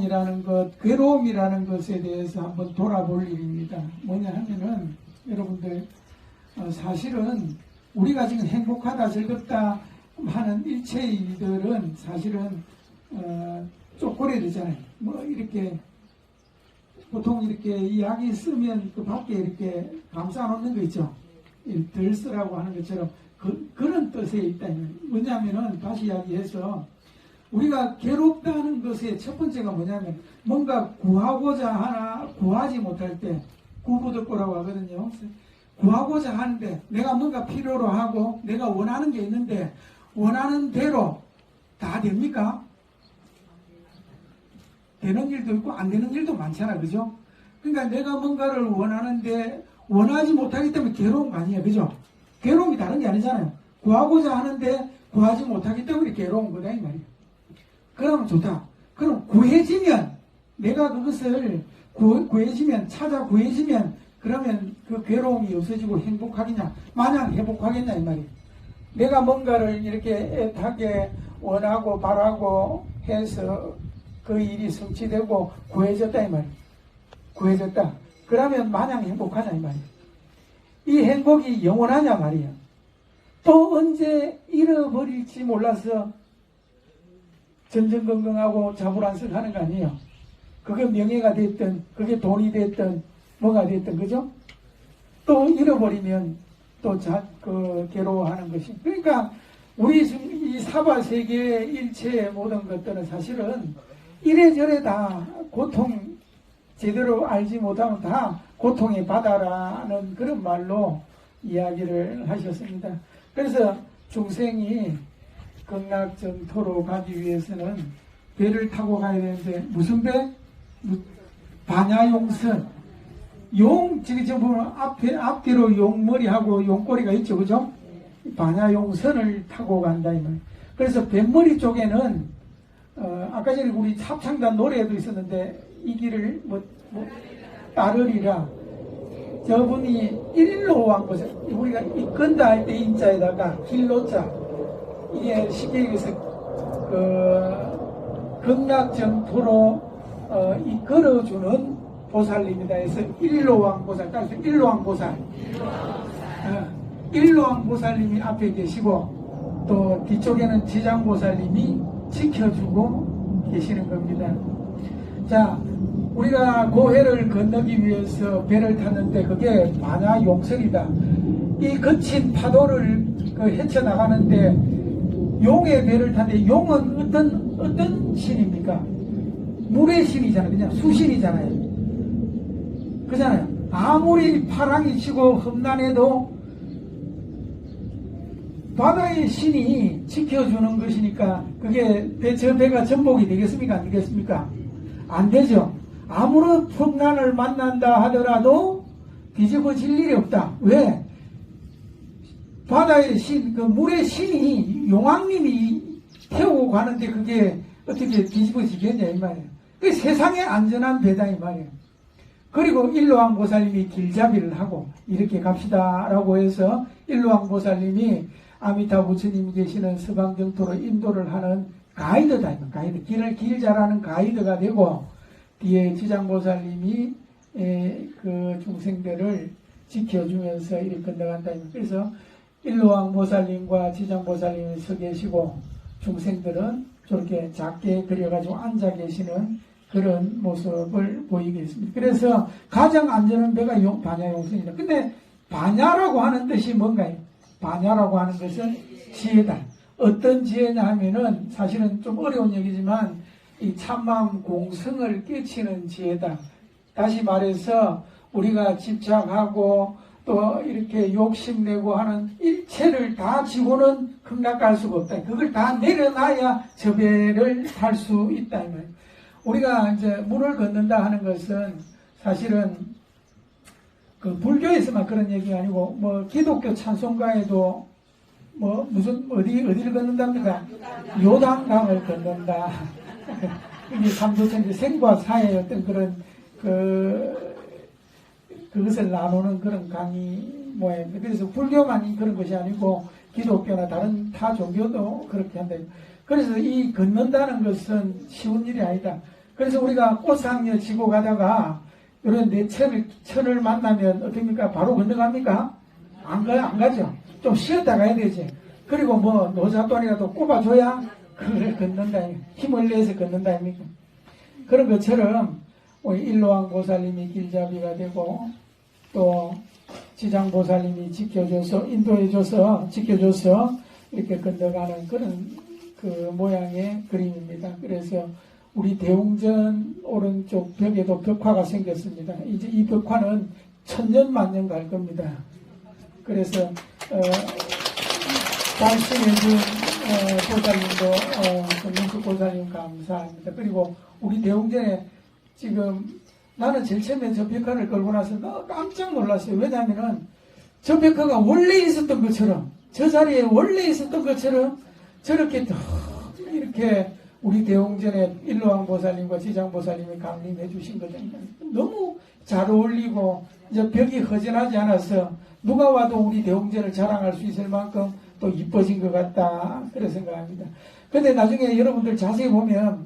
이라는 것, 괴로움이라는 것에 대해서 한번 돌아볼 일입니다. 뭐냐 하면은 여러분들 어, 사실은 우리가 지금 행복하다 즐겁다 하는 일체의 일들은 사실은 어, 쪼꼬리되잖아요. 뭐 이렇게 보통 이렇게 이야기 쓰면 그 밖에 이렇게 감싸 놓는 거 있죠. 이 들쓰라고 하는 것처럼 그, 그런 뜻에 있다. 뭐냐면은 다시 이야기해서 우리가 괴롭다는 것의 첫 번째가 뭐냐면 뭔가 구하고자 하나 구하지 못할 때 구부득고라고 하거든요. 구하고자 하는데 내가 뭔가 필요로 하고 내가 원하는 게 있는데 원하는 대로 다 됩니까? 되는 일도 있고 안 되는 일도 많잖아, 그죠? 그러니까 내가 뭔가를 원하는데 원하지 못하기 때문에 괴로운 거 아니에요, 그죠? 괴로움이 다른 게 아니잖아요. 구하고자 하는데 구하지 못하기 때문에 괴로운 거다 이 말이에요. 그러면 좋다. 그럼 구해지면 내가 그것을 구, 구해지면 찾아 구해지면 그러면 그 괴로움이 없어지고 행복하겠냐? 마냥 행복하겠냐 이 말이에요. 내가 뭔가를 이렇게 애타게 원하고 바라고 해서 그 일이 성취되고 구해졌다 이 말이에요. 구해졌다. 그러면 마냥 행복하냐 이 말이에요. 이 행복이 영원하냐 말이에요. 또 언제 잃어버릴지 몰라서 전전긍긍하고 자불안석 하는 거 아니에요. 그게 명예가 됐든 그게 돈이 됐든 뭐가 됐든 그죠? 또 잃어버리면 또 자, 그 괴로워하는 것이 그러니까 우리 이 사바 세계의 일체의 모든 것들은 사실은 이래저래 다 고통 제대로 알지 못하면 다 고통의 바다라는 그런 말로 이야기를 하셨습니다. 그래서 중생이 극락정토로 가기 위해서는 배를 타고 가야 되는데 무슨 배? 반야용선. 용 지금 저 보면 앞에 앞뒤로 용머리하고 용꼬리가 있죠, 그죠? 반야용선을 타고 간다 이 말. 그래서 뱃머리 쪽에는 어, 아까 전에 우리 합창단 노래에도 있었는데 이 길을 뭐, 뭐 따르리라. 저분이 일로 왕 보세요. 우리가 이건다 할 때 인자에다가 길로자. 이게 쉽게 얘기해서 그 극락정토로 어, 이끌어주는 보살님이다 해서 일로왕 보살 따라서 일로왕 보살 어, 일로왕 보살님이 앞에 계시고 또 뒤쪽에는 지장 보살님이 지켜주고 계시는 겁니다. 자, 우리가 고해를 건너기 위해서 배를 탔는데 그게 만화 용설이다. 이 거친 파도를 그 헤쳐나가는데 용의 배를 탔는데 용은 어떤 어떤 신입니까? 물의 신이잖아요. 그냥 수신이잖아요. 그잖아요. 아무리 파랑이 치고 험난해도 바다의 신이 지켜주는 것이니까 그게 배, 저 배가 전복이 되겠습니까? 안 되겠습니까? 안 되죠. 아무런 풍난을 만난다 하더라도 뒤집어질 일이 없다. 왜? 바다의 신, 그 물의 신이 용왕님이 태우고 가는데 그게 어떻게 뒤집어지겠냐 이 말이에요. 그 세상에 안전한 배다 이 말이에요. 그리고 일로왕 보살님이 길잡이를 하고 이렇게 갑시다라고 해서 일로왕 보살님이 아미타 부처님 계시는 서방 정토로 인도를 하는 가이드다. 가이드. 길을 길 잘하는 가이드가 되고 뒤에 지장 보살님이 그 중생들을 지켜주면서 이렇게 건너간다. 그래서 일로왕 보살님과 지장 보살님이 서 계시고 중생들은 저렇게 작게 그려가지고 앉아 계시는 그런 모습을 보이겠습니다. 그래서 가장 안전한 배가 용, 반야용선이다. 근데 반야라고 하는 뜻이 뭔가요? 반야라고 하는 것은 지혜다. 어떤 지혜냐 하면은 사실은 좀 어려운 얘기지만 이 참마음 공성을 깨치는 지혜다. 다시 말해서 우리가 집착하고 또 이렇게 욕심내고 하는 일체를 다 지고는 극락갈 수가 없다. 그걸 다 내려놔야 저 배를 탈 수 있다. 우리가 이제 물을 걷는다 하는 것은 사실은 그 불교에서만 그런 얘기가 아니고 뭐 기독교 찬송가에도 뭐 무슨 어디 어디를 걷는답니까? 요단강을 걷는다. 이게 삼도천지 생과 사의 어떤 그런 그 그것을 나누는 그런 강의 모양입니다. 그래서 불교만이 그런 것이 아니고 기독교나 다른 타 종교도 그렇게 한다. 그래서 이 걷는다는 것은 쉬운 일이 아니다. 그래서 우리가 꽃상여 지고 가다가 이런 내 철을, 철을 만나면 어떻습니까? 바로 건너갑니까? 안 가, 안 가죠. 좀 쉬었다 가야 되지. 그리고 뭐 노잣돈이라도 꼽아줘야 그걸 걷는다. 힘을 내서 걷는다. 아닙니까? 그런 것처럼 일로왕 보살님이 길잡이가 되고 또 지장 보살님이 지켜줘서 인도해줘서 지켜줘서 이렇게 건너가는 그런 그 모양의 그림입니다. 그래서 우리 대웅전 오른쪽 벽에도 벽화가 생겼습니다. 이제 이 벽화는 천년 만년 갈 겁니다. 그래서 어, 말씀해준 어, 보살님도 어, 정민수 보살님 감사합니다. 그리고 우리 대웅전에 지금 나는 제일 처음에 저 벽화를 걸고 나서 깜짝 놀랐어요. 왜냐하면은 저 벽화가 원래 있었던 것처럼 저 자리에 원래 있었던 것처럼 저렇게 더 이렇게 우리 대웅전에 일로왕 보살님과 지장 보살님이 강림해 주신 거잖아요. 너무 잘 어울리고 이제 벽이 허전하지 않아서 누가 와도 우리 대웅전을 자랑할 수 있을 만큼 또 이뻐진 것 같다 그런 생각합니다. 근데 나중에 여러분들 자세히 보면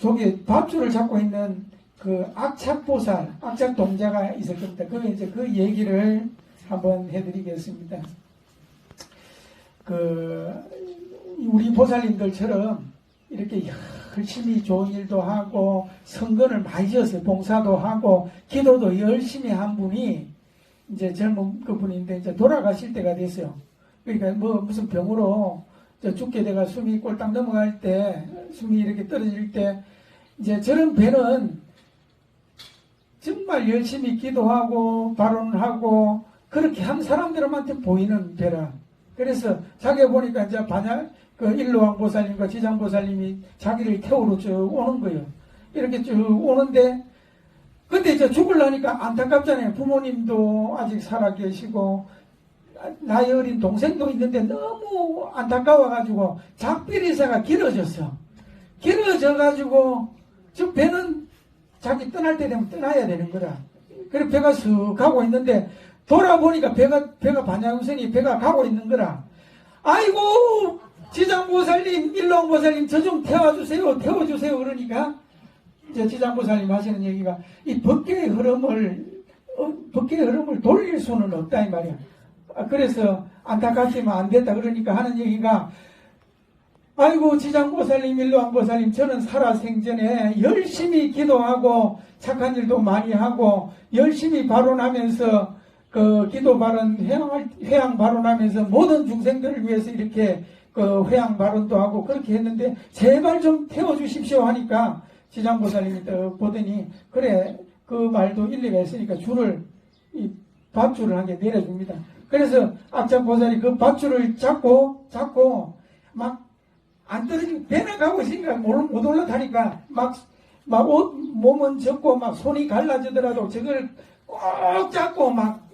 저기 밥줄을 잡고 있는 그 악착보살, 악착동자가 있을 겁니다. 그 이제 그 얘기를 한번 해드리겠습니다. 그 우리 보살님들처럼 이렇게 열심히 좋은 일도 하고 성근을 많이 지었어요. 봉사도 하고 기도도 열심히 한 분이 이제 젊은 그 분인데 이제 돌아가실 때가 됐어요. 그러니까 뭐 무슨 병으로 저 죽게 돼가 숨이 꼴딱 넘어갈 때 숨이 이렇게 떨어질 때 이제 저런 배는 정말 열심히 기도하고 발언하고 그렇게 한 사람들한테 보이는 배라. 그래서 자기 보니까 이제 반야 그 일로왕 보살님과 지장 보살님이 자기를 태우러 쭉 오는 거예요. 이렇게 쭉 오는데 근데 이제 죽을라니까 안타깝잖아요. 부모님도 아직 살아 계시고 나이 어린 동생도 있는데 너무 안타까워가지고 작별의사가 길어졌어. 길어져가지고 저 배는 자기 떠날 때 되면 떠나야 되는 거라. 그래서 배가 쑥 가고 있는데 돌아보니까 배가 배가 반야음선이 배가 가고 있는 거라. 아이고 지장보살님 일롱보살님 저 좀 태워주세요 태워주세요 그러니까 이제 지장보살님 하시는 얘기가 이 법계의 흐름을 어, 법계의 흐름을 돌릴 수는 없다 이 말이야. 아, 그래서 안타깝지만 안 됐다 그러니까 하는 얘기가 아이고 지장보살님 일로왕보살님 저는 살아생전에 열심히 기도하고 착한 일도 많이 하고 열심히 발언하면서 그 기도 발언 회양, 회양 발언하면서 모든 중생들을 위해서 이렇게 그 회양 발언도 하고 그렇게 했는데 제발 좀 태워주십시오 하니까 지장보살님이 또 보더니 그래 그 말도 일리가 있으니까 줄을 이 밧줄을 한 개 내려줍니다. 그래서 악장보살이 그 밧줄을 잡고 잡고 막 안 떨어지고 배나 가고 있으니까 못, 못 올라타니까 막, 막 옷, 몸은 젖고 막 손이 갈라지더라도 저걸 꼭 잡고 막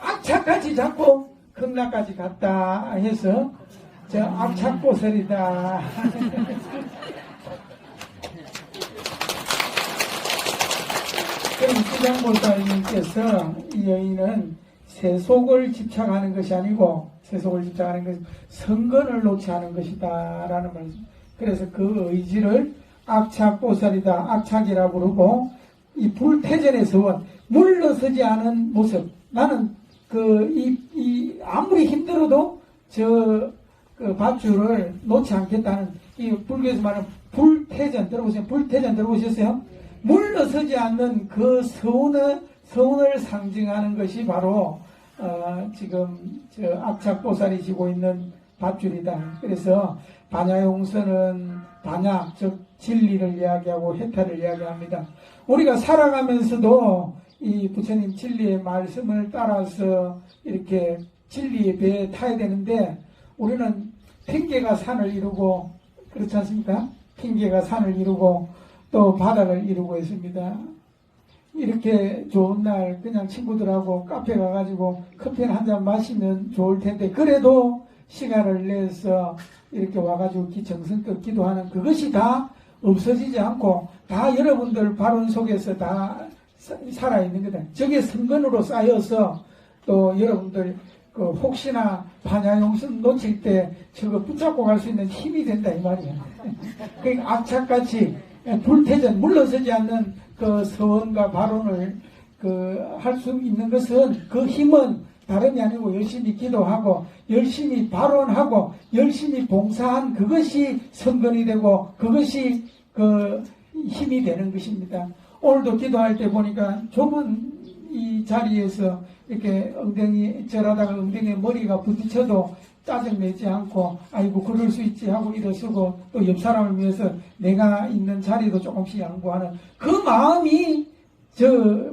악착같이 잡고 극락까지 갔다 해서 저 악착보살이다. 그럼 수장보살님께서 이 여인은 세속을 집착하는 것이 아니고 세속을 집착하는 것이 성건을 놓지 않은 것이다 라는 말씀 그래서 그 의지를 악착보살이다 악착이라 부르고 이 불태전에서 온 물러서지 않은 모습. 나는 그이 이 아무리 힘들어도 저 그 밧줄을 놓지 않겠다는 이 불교에서 말하는 불태전 들어보세요. 불태전 들어보셨어요? 물러서지 않는 그 서운을 서운을 상징하는 것이 바로 어, 지금 저 악착보살이 지고 있는 밧줄이다. 그래서 반야용서는 반야 즉 진리를 이야기하고 해탈을 이야기합니다. 우리가 살아가면서도 이 부처님 진리의 말씀을 따라서 이렇게 진리의 배에 타야 되는데 우리는 핑계가 산을 이루고 그렇지 않습니까? 핑계가 산을 이루고 또 바닥을 이루고 있습니다. 이렇게 좋은 날 그냥 친구들하고 카페 가가지고 커피 한 잔 마시면 좋을 텐데 그래도 시간을 내서 이렇게 와가지고 기 정성껏 기도하는 그것이 다 없어지지 않고 다 여러분들 발언 속에서 다 사- 살아있는 거다. 저게 성건으로 쌓여서 또 여러분들 그 혹시나 반야용선 놓칠 때 저거 붙잡고 갈 수 있는 힘이 된다 이 말이야. 그러니까 악착같이 예, 불태전 물러서지 않는 그 서원과 발언을 그 할 수 있는 것은 그 힘은 다름이 아니고 열심히 기도하고 열심히 발언하고 열심히 봉사한 그것이 선건이 되고 그것이 그 힘이 되는 것입니다. 오늘도 기도할 때 보니까 좁은 이 자리에서 이렇게 엉덩이 절하다가 엉덩이에 머리가 부딪혀도 짜증내지 않고 아이고 그럴 수 있지 하고 일어서고 또 옆 사람을 위해서 내가 있는 자리도 조금씩 양보하는 그 마음이 저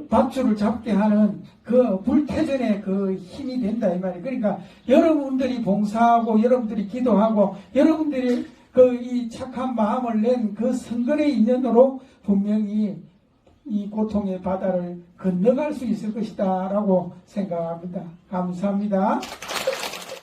밧줄을 잡게 하는 그 불태전의 그 힘이 된다 이 말이에요. 그러니까 여러분들이 봉사하고 여러분들이 기도하고 여러분들이 그 이 착한 마음을 낸 그 선거의 인연으로 분명히 이 고통의 바다를 건너갈 수 있을 것이다 라고 생각합니다. 감사합니다.